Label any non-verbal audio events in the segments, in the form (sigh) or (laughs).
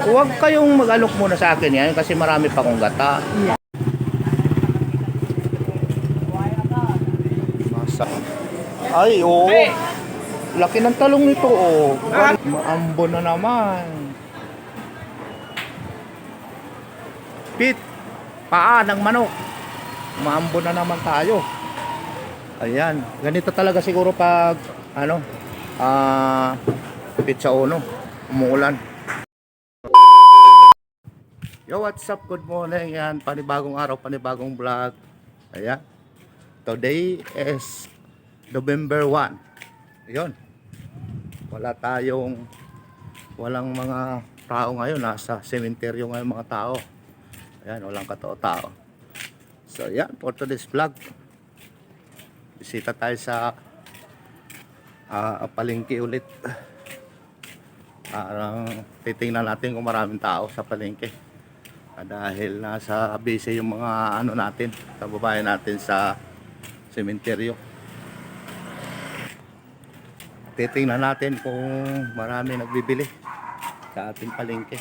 Huwag kayong mag-alok muna sa akin yan kasi marami pa akong gata. Masa. Ay, oo. Laki ng talong nito, oh. Maambo na naman. Pit, paa ng manok. Maambo na naman tayo. Ayan, ganito talaga siguro pag ano, ah, pit sa uno, umuulan. Yo, what's up? Good morning. Yan, panibagong araw, panibagong vlog. Ayan. Today is November 1. Ayun. Wala tayong walang mga tao ngayon. Nasa sementeryo ngayon mga tao. Ayan, walang katao-tao. So, yan, for today's vlog. Bisita tayo sa ah, palengke ulit. Parang titingnan natin kung maraming tao sa palengke. Ah, dahil nasa busy yung mga ano natin, kababayan natin sa sementeryo. Titingnan natin kung marami nagbibili sa ating palengke.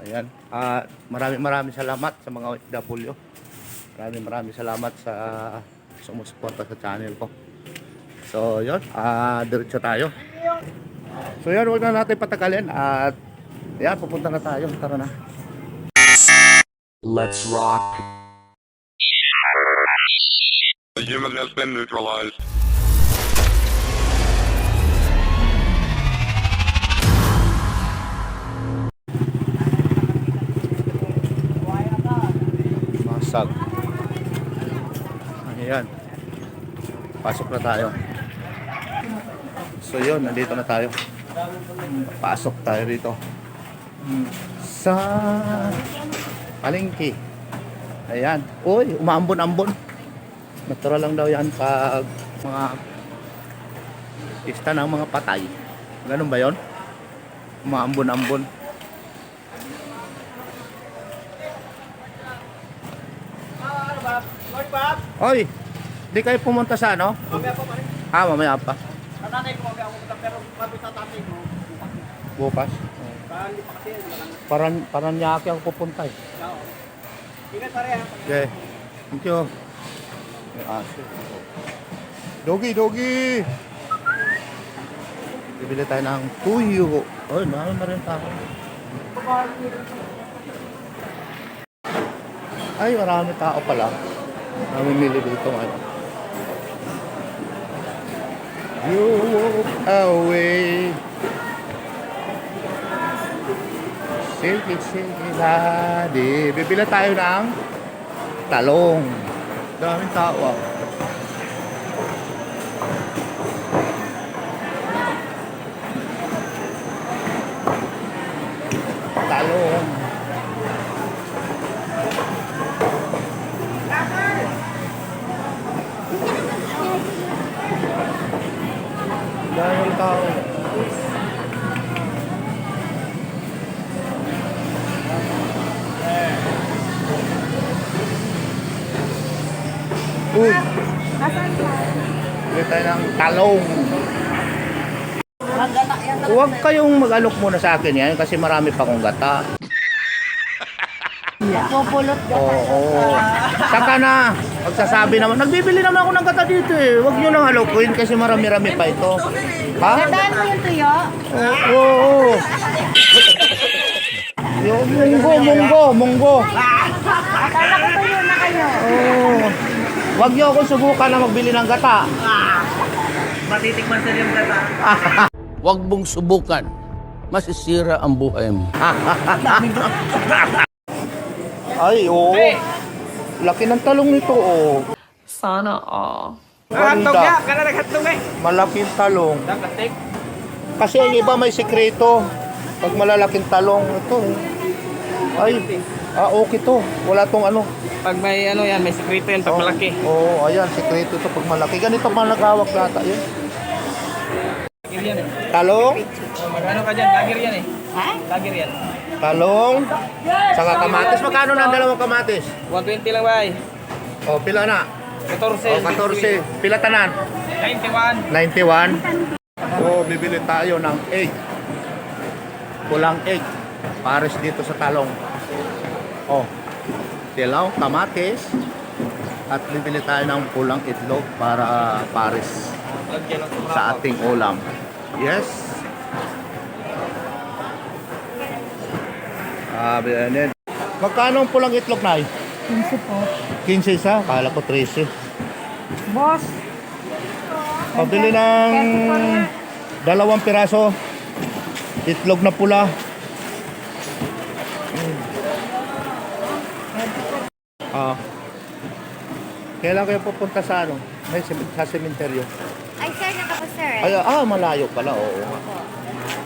Ayan. Ah, maraming maraming salamat sa mga OFW. Maraming maraming salamat sa sumusuporta sa channel ko. So, yun. Ah, diretso tayo. So, yun. Huwag na natin patagalin. At, yan. Pupunta na tayo. Tara na. Let's rock. The human has been neutralized. Masag. Ayan. Pasok na tayo. So yun, nandito na tayo. Pasok tayo dito. Sa palengke. Ayan. Uy, umaambon-ambon. Natural lang daw yan pag mga pista ng mga patay. Ganun ba yon? Umaambon-ambon. Oy, di kayo pumunta sa ano? Mamaya pa man. Ah, mamaya pa. Nanay ko ako pero mabit sa tatay ko. Bukas. Kasi. Paran Paranaque ako pupunta eh. Oo. Pare. Okay. Thank you. Aso. Dogi, dogi! Bibili tayo ng tuyo. Oh, naman na rin tao. Ay, marami tao pala. Namimili dito ngayon. You walk away. Sige, sige, daddy. Bibila tayo ng talong. Daming tao ah. Talong. Daming tao. Uy! Bili tayo ng talong. Huwag kayong mag-alok muna sa akin yan kasi marami pa akong gata. Pupulot ka. Oo. Saka na, pagsasabi naman, nagbibili naman ako ng gata dito eh. Huwag nyo nang alokin kasi marami-rami pa ito. Ha? Tandaan mo yung tuyo? Oo. oo. Yung munggo, munggo, munggo. Akala ko tuyo na kayo. Oo. Huwag nyo ako subukan na magbili ng gata. Matitikman sa yung gata. (laughs) Huwag mong subukan. Masisira ang buhay mo. (laughs) Ay, oo. Laki ng talong nito, oh. Sana all. Ganda. Kana naghatlong eh. Malaking talong. Plastic. Kasi ang iba may sekreto. Pag malalaking talong, ito. Ay, ah, okay to. Wala tong ano. Pag may ano yan, may sekreto yan pag malaki. Oo, oh, ayan, sekreto to pag malaki. Ganito pa naghawak data yun. Lagir yan eh. Talong, Oh, Magano ka dyan? Lagir yan eh. Ha? Lagir yan. talong, saka kamatis. Magkano na ang dalawang kamatis? 120 lang ba eh? O, pila na? 14. O, 14. Pila tanan? 91. 91. So, bibili tayo ng 8. pulang egg. Pares dito sa talong. Oh. Tilaw, kamatis. At bibili tayo ng pulang itlog para pares Lagyan ng sa ating ulam. Yes. Ah, uh, Magkano ang pulang itlog na 15 po. 15 isa? Kala ko 13. Boss, Pabili ng dalawang piraso. Itlog na pula. Ah. Kailan kayo pupunta sa ano? May sa sementeryo. Ay, sir, naka po, sir. Ay, ah, malayo pala. Oo. nga. Opo.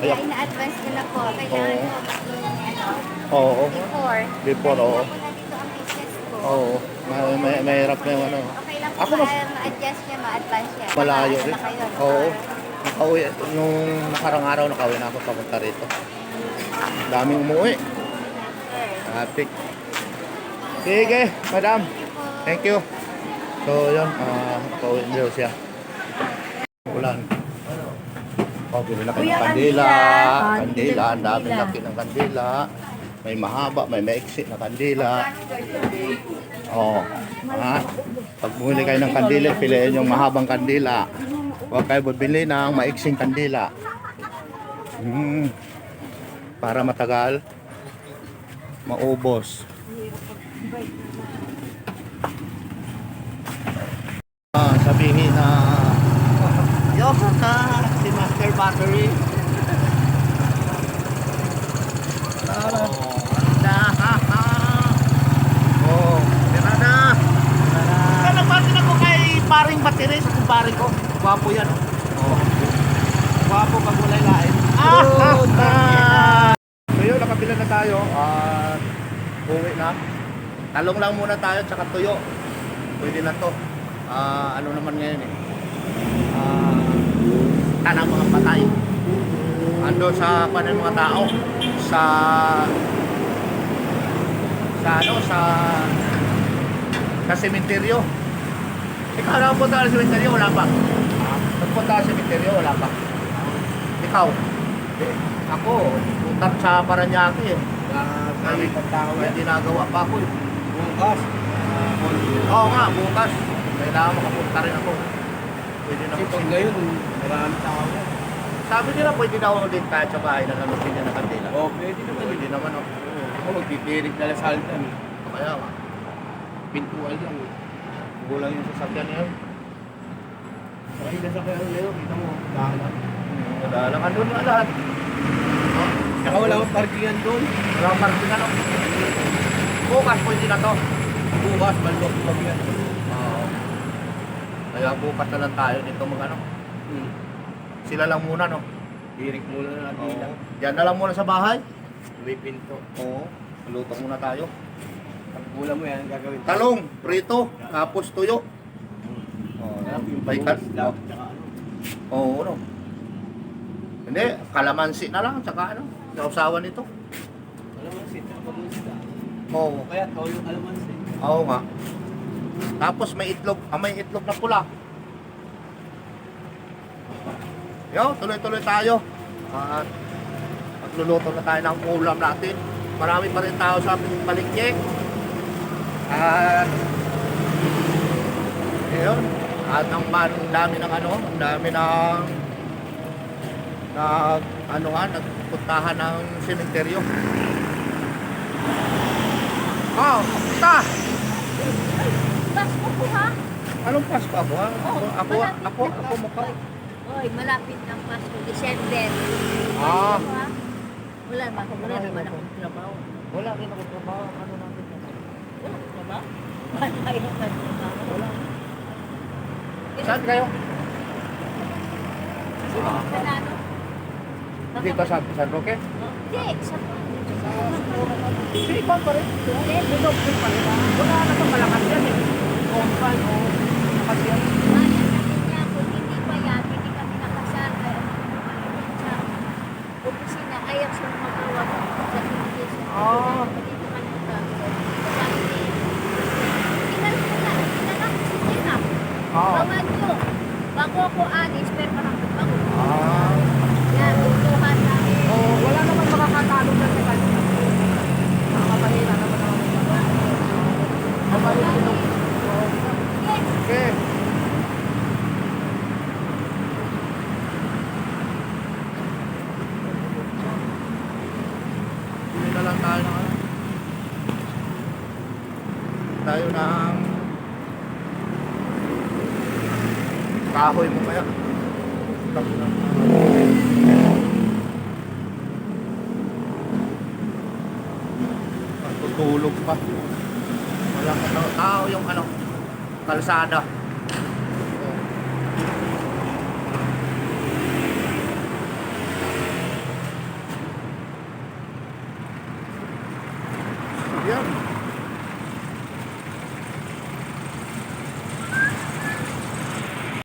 Ay, Kaya ina-advance ko na po. Kailangan Oo. po maging, ano, Oo. before. Before, oo. Kanina po na dito ang business ko. Oo. May, may, mahirap na yung ano. Okay lang po Ako mas- ma-adjust niya, ma-advance niya. Malayo rin. ano kayo, Oo. baka- Nakauwi. Nung nakarang araw, nakauwi na ako papunta rito. Daming umuwi. Sir. Traffic. Sige, madam. Thank you. So, yun. Uh, nakauwi na daw siya. Ulan. Oh, bili na kayo ng kandila. Kandila. Ang dami laki ng kandila. May mahaba, may maiksi na kandila. Oh, ha? Pag bumili kayo ng kandila, piliin yung mahabang kandila. Huwag kayo bumili ng maiksing kandila. Hmm. Para matagal, maubos. Ah, sabihin na Yo, ha, si Master Battery. Oh, paring battery sa kumpare ko. Gwapo yan. Oh. Gwapo pag wala lain. Ah, ha, ha. So yun, nakabila na tayo. At uwi na. Talong lang muna tayo, tsaka tuyo. Pwede na to. Ah, ano naman ngayon eh. Ah, tanang mga patay. Ando sa panan mga tao sa sa ano sa sa sementeryo. Ikaw na punta sa sementeryo wala pa. Nagpunta sa sementeryo wala pa. Ikaw. Eh, ako, utak sa Paranaque eh. May, may ginagawa pa ako eh. Bukas. Oo nga, bukas. Kailangan makapunta rin ako. Pwede na Kasi ako. pag ngayon, marami tao. Sabi nila pwede na ako din kahit sa bahay na nalusin niya na kandila. Oh, pwede naman. Pwede naman ako. Ako magpipirik na lasal kami. Kaya nga. Pintuan lang. Kulang yung sasakyan niya. Ay, nasa kaya ngayon, kita mo. Dahan. Wala lang. Andun na lahat. Saka wala akong parkingan doon. Wala kang parking ano. Bukas pwede na to. Bukas, balok pag yan. Oo. Kaya bukas na lang tayo dito mag ano. Hmm. Sila lang muna no. Pirik muna natin Oo. lang. Diyan na lang muna sa bahay. May pinto. Oo. Luto muna tayo. Mula mo yan, gagawin. Talong, prito, tapos tuyo. Oo. Sarap yung Baikan. isda, tsaka ano. Oo, no. Hindi, kalamansi na lang, tsaka ano, sausawan nito. Alamansi, tapos mo Oo. Kaya tao yung alamansi. Oo nga. Tapos may itlog, ah, may itlog na pula. Yo, tuloy-tuloy tayo. At magluluto na tayo ng ulam natin. Marami pa rin tao sa ating paligye. At yun. At ang dami ng ano, ang dami ng na ano nga, nagpuntahan ng sementeryo. Oh, ta! Pasko po, ha? Anong Pasko ako? ha? Ako, ako, ako, ako mukha. Oy, malapit ng Pasko, December. Ah? Wala naman ako, wala naman akong trabaho. wala rin ako trabaho. Ano natin? Wala akong trabaho? Wala kayong trabaho. Wala. Saan kayo? Ah. Dito sa San Roque? Hindi, sa Sige, pa pa rin. Ko pa rin. Wala na ito malakas yan eh. Kompan o malakas yan. Bayan namin niya, kung hindi pa yan, hindi kami Ano. tayo ng kahoy mo kaya tutulog pa. Walang ano, tao yung ano, kalsada.